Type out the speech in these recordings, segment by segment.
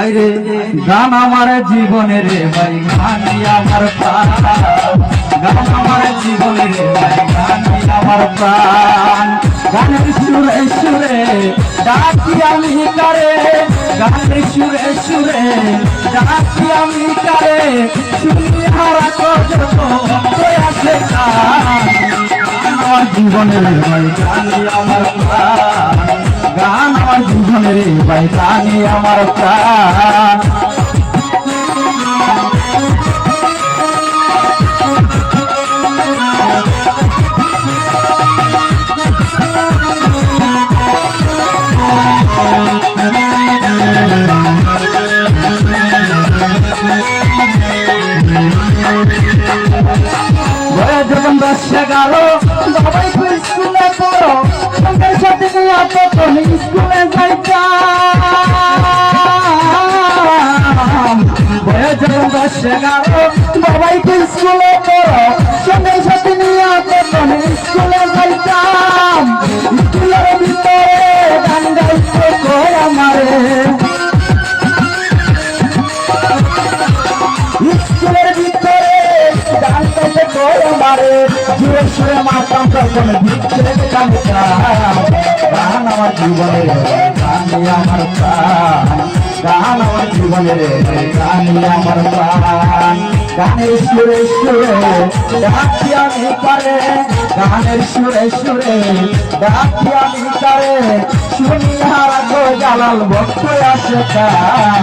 আইরে, গান আমার জীবনের ভাই গানি আমার গান আমার জীবনের ভাই গানি আমার প্রাণ। গানের সুরে সুরে, ডাকি আমি কারে গানের সুরে সুরে, ডাকি আমি কারে শুনি হারা গান। আমার জীবনের ভাই গানি আমার প্রাণ। আমার জীবনের ভাই আমার প্রাণ। যখন দশ এগারো বাবাই স্কুলে পড়ো সঙ্গের সাথে নিয়ে তখন স্কুলে যাইতাম বয়স যখন দশ এগারো বাবাই তো স্কুলে পড়ো সঙ্গের সাথে নিয়ে তখন স্কুলে যাইতাম স্কুলের ভিতরে গান গাইতে আমারে? স্কুলের ভিতরে গাইতে করে মারে জুড়ে সুরে মারতাম তখন ভিতরে গান গান আমার জীবনের গানি আমার গান আমার জীবনের গানি আমার প্রাণ। গানের সুরে সুরে ডাকি আমি পারে গানের সুরে সুরে ডাকি আমি পারে শুনি হারা গো জালাল ভক্ত আসে গান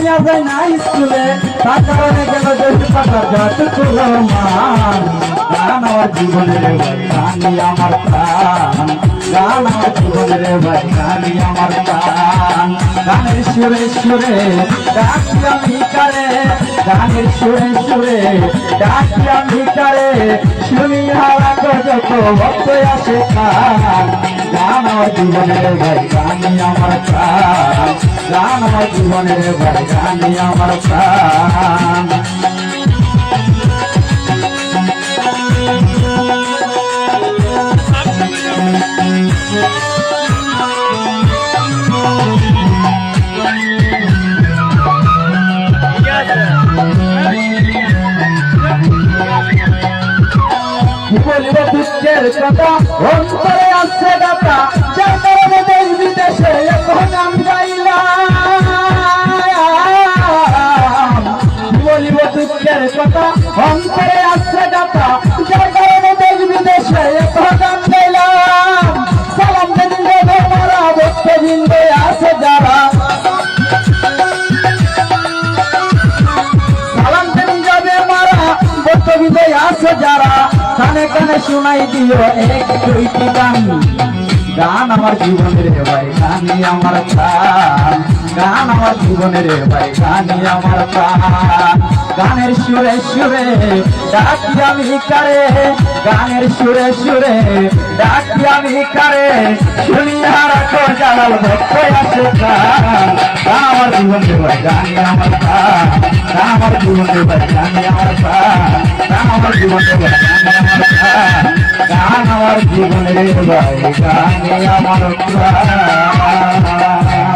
আমি আর যাই না স্কুলে। তার কারণে কেন যদি পাতা যতটুকু মান গান আমার জীবনের গানি আমার প্রাণ। গান আমার জীবনের গানি আমার প্রাণ। গানের সুরে সুরে ডাকি আমি কারে, গানের সুরে সুরে ডাকি আমি কারে। জীবনের গানি আমার আমার প্রাণ। বলিব দুঃখের কথা অন্তরে আসছে দাতা যার কারণে দেশ বিদেশে এখন নাম শোনাই দিও এক দুইটি গান গান আমার জীবনের ভাই গানি আমার প্রাণ। গান আমার জীবনের ভাই গানি আমার প্রাণ। গানের সুরে সুরে ডাকি আমি কারে গানের সুরে সুরে ডাকি আমি কারে শুনি হারাতো জালাল ভক্ত আমার জীবনের ভাই গানি আমার আমার জীবনের ভাই গানি আমার আমার জীবনের ভাই গানি আমার গান আমার গানি আমার